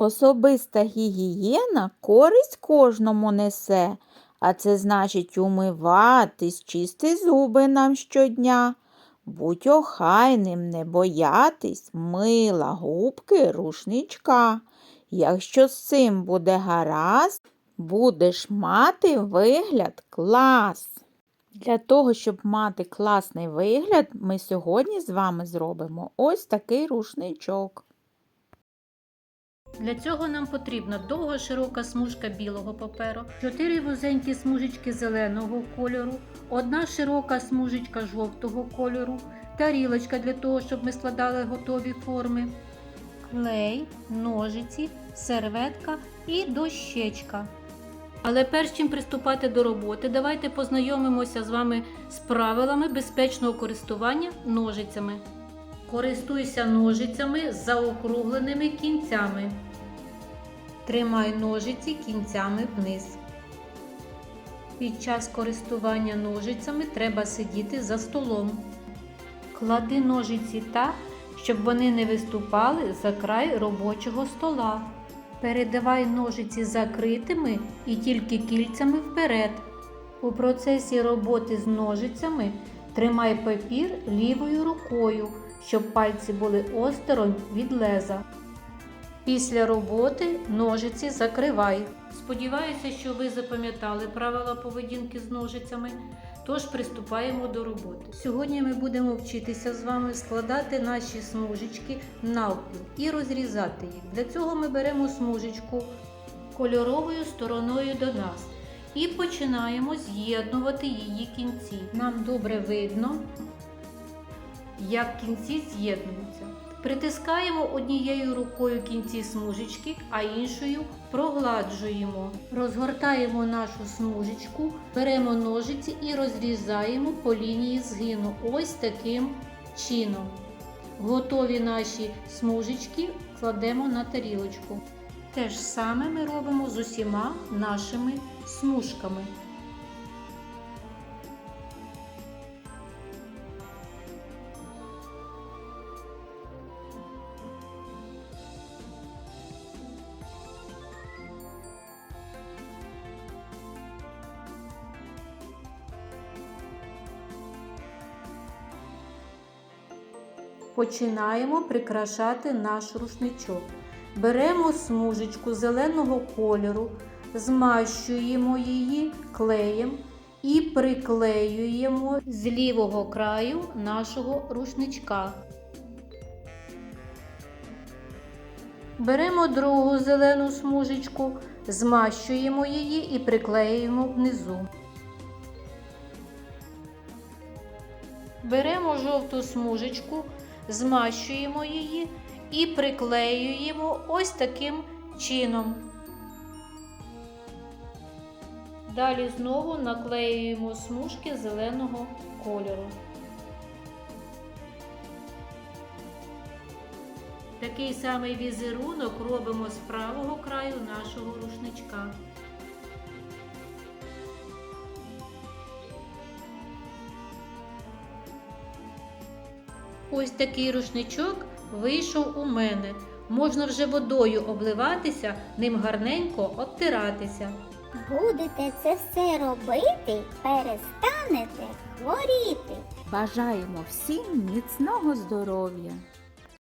Особиста гігієна користь кожному несе, а це значить умиватись, чисти зуби нам щодня. Будь охайним, не боятись, мила губки, рушничка. Якщо з цим буде гаразд, будеш мати вигляд клас. Для того, щоб мати класний вигляд, ми сьогодні з вами зробимо ось такий рушничок. Для цього нам потрібна довга широка смужка білого паперу, чотири вузенькі смужечки зеленого кольору, одна широка смужечка жовтого кольору, тарілочка для того, щоб ми складали готові форми, клей, ножиці, серветка і дощечка. Але перш чим приступати до роботи, давайте познайомимося з вами з правилами безпечного користування ножицями. Користуйся ножицями з заокругленими кінцями. Тримай ножиці кінцями вниз. Під час користування ножицями треба сидіти за столом. Клади ножиці так, щоб вони не виступали за край робочого стола. Передавай ножиці закритими і тільки кільцями вперед. У процесі роботи з ножицями тримай папір лівою рукою, щоб пальці були осторонь від леза. Після роботи ножиці закривай. Сподіваюся, що ви запам'ятали правила поведінки з ножицями. Тож приступаємо до роботи. Сьогодні ми будемо вчитися з вами складати наші смужечки навпіл і розрізати їх. Для цього ми беремо смужечку кольоровою стороною до нас і починаємо з'єднувати її кінці. Нам добре видно, як кінці з'єднуються. Притискаємо однією рукою кінці смужечки, а іншою прогладжуємо. Розгортаємо нашу смужечку, беремо ножиці і розрізаємо по лінії згину. Ось таким чином. Готові наші смужечки кладемо на тарілочку. Те ж саме ми робимо з усіма нашими смужками. Починаємо прикрашати наш рушничок. Беремо смужечку зеленого кольору, змащуємо її клеєм і приклеюємо з лівого краю нашого рушничка. Беремо другу зелену смужечку, змащуємо її і приклеюємо внизу. Беремо жовту смужечку, змащуємо її і приклеюємо ось таким чином. Далі знову наклеюємо смужки зеленого кольору. Такий самий візерунок робимо з правого краю нашого рушничка. Ось такий рушничок вийшов у мене. Можна вже водою обливатися, ним гарненько обтиратися. Будете це все робити, перестанете хворіти. Бажаємо всім міцного здоров'я!